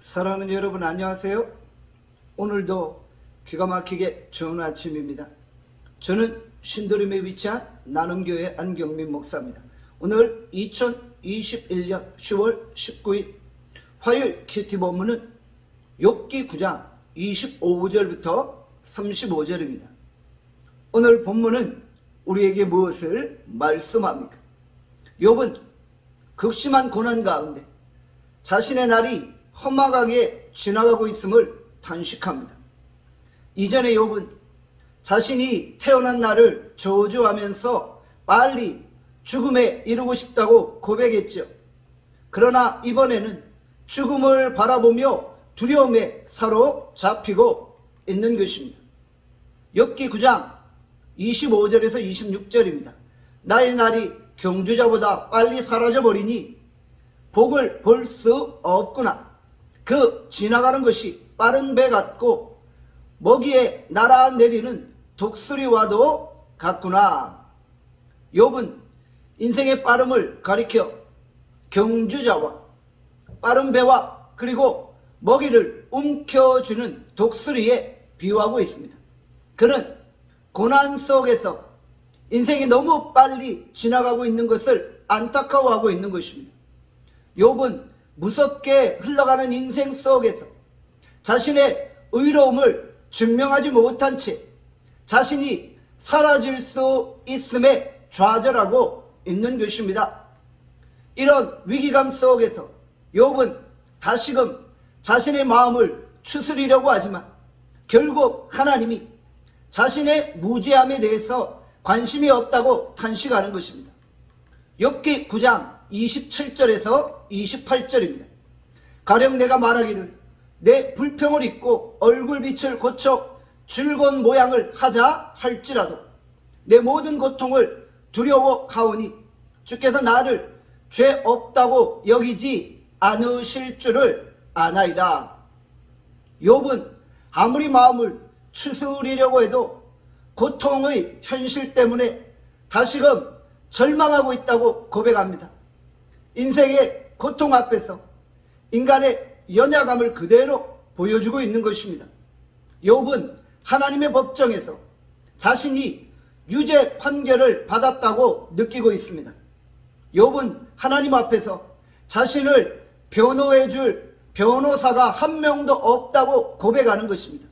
사랑하는 여러분 안녕하세요. 오늘도 기가 막히게 좋은 아침입니다. 저는 신도림에 위치한 나눔교회 안경민 목사입니다. 오늘 2021년 10월 19일 화요일 큐티 본문은 욥기 9장 25절부터 35절입니다. 오늘 본문은 우리에게 무엇을 말씀합니까? 욥은 극심한 고난 가운데 자신의 날이 험악하게 지나가고 있음을 단식합니다. 이전에 욥은 자신이 태어난 날을 저주하면서 빨리 죽음에 이르고 싶다고 고백했죠. 그러나 이번에는 죽음을 바라보며 두려움에 사로잡히고 있는 것입니다. 엽기 9장 25절에서 26절입니다. 나의 날이 경주자보다 빨리 사라져버리니 복을 볼 수 없구나. 그 지나가는 것이 빠른 배 같고 먹이에 날아내리는 독수리와도 같구나. 욥은 인생의 빠름을 가리켜 경주자와 빠른 배와 그리고 먹이를 움켜주는 독수리에 비유하고 있습니다. 그는 고난 속에서 인생이 너무 빨리 지나가고 있는 것을 안타까워하고 있는 것입니다. 욥은 무섭게 흘러가는 인생 속에서 자신의 의로움을 증명하지 못한 채 자신이 사라질 수 있음에 좌절하고 있는 것입니다. 이런 위기감 속에서 욥은 다시금 자신의 마음을 추스리려고 하지만 결국 하나님이 자신의 무죄함에 대해서 관심이 없다고 탄식하는 것입니다. 욥기 9장 27절에서 28절입니다. 가령 내가 말하기를 내 불평을 잊고 얼굴빛을 고쳐 즐거운 모양을 하자 할지라도 내 모든 고통을 두려워하오니 주께서 나를 죄 없다고 여기지 않으실 줄을 아나이다. 욥은 아무리 마음을 추스리려고 해도 고통의 현실 때문에 다시금 절망하고 있다고 고백합니다. 인생의 고통 앞에서 인간의 연약함을 그대로 보여주고 있는 것입니다. 욥은 하나님의 법정에서 자신이 유죄 판결을 받았다고 느끼고 있습니다. 욥은 하나님 앞에서 자신을 변호해 줄 변호사가 한 명도 없다고 고백하는 것입니다.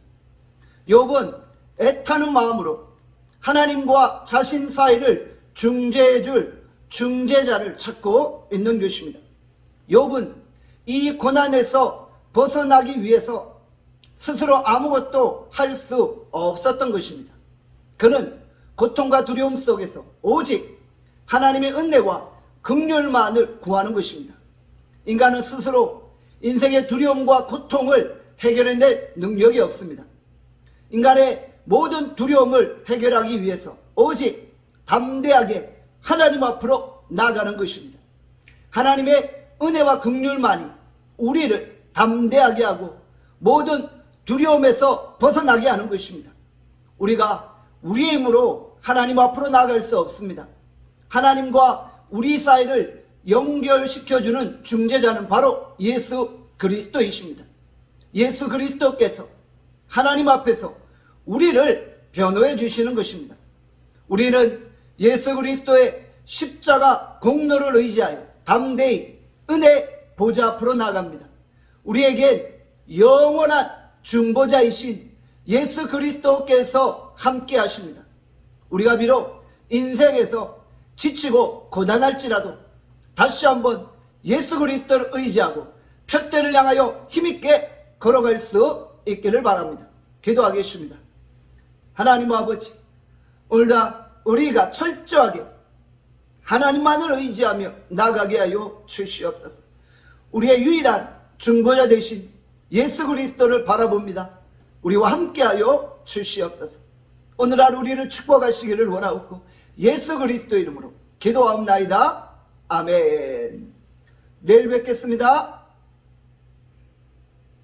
욥은 애타는 마음으로 하나님과 자신 사이를 중재해 줄 중재자를 찾고 있는 것입니다. 욥은 이 고난에서 벗어나기 위해서 스스로 아무것도 할 수 없었던 것입니다. 그는 고통과 두려움 속에서 오직 하나님의 은혜와 긍휼만을 구하는 것입니다. 인간은 스스로 인생의 두려움과 고통을 해결해낼 능력이 없습니다. 인간의 모든 두려움을 해결하기 위해서 오직 담대하게 하나님 앞으로 나가는 것입니다. 하나님의 은혜와 긍휼만이 우리를 담대하게 하고 모든 두려움에서 벗어나게 하는 것입니다. 우리가 우리의 힘으로 하나님 앞으로 나갈 수 없습니다. 하나님과 우리 사이를 연결시켜주는 중재자는 바로 예수 그리스도이십니다. 예수 그리스도께서 하나님 앞에서 우리를 변호해 주시는 것입니다. 우리는 예수 그리스도의 십자가 공로를 의지하여 담대히 은혜 보좌 앞으로 나갑니다. 우리에겐 영원한 중보자이신 예수 그리스도께서 함께 하십니다. 우리가 비록 인생에서 지치고 고단할지라도 다시 한번 예수 그리스도를 의지하고 표대를 향하여 힘있게 걸어갈 수 있기를 바랍니다. 기도하겠습니다. 하나님 아버지, 오늘도 우리가 철저하게 하나님만을 의지하며 나가게 하여 주시옵소서. 우리의 유일한 중보자 되신 예수 그리스도를 바라봅니다. 우리와 함께하여 주시옵소서. 오늘 하루 우리를 축복하시기를 원하옵고 예수 그리스도 이름으로 기도하옵나이다. 아멘. 내일 뵙겠습니다.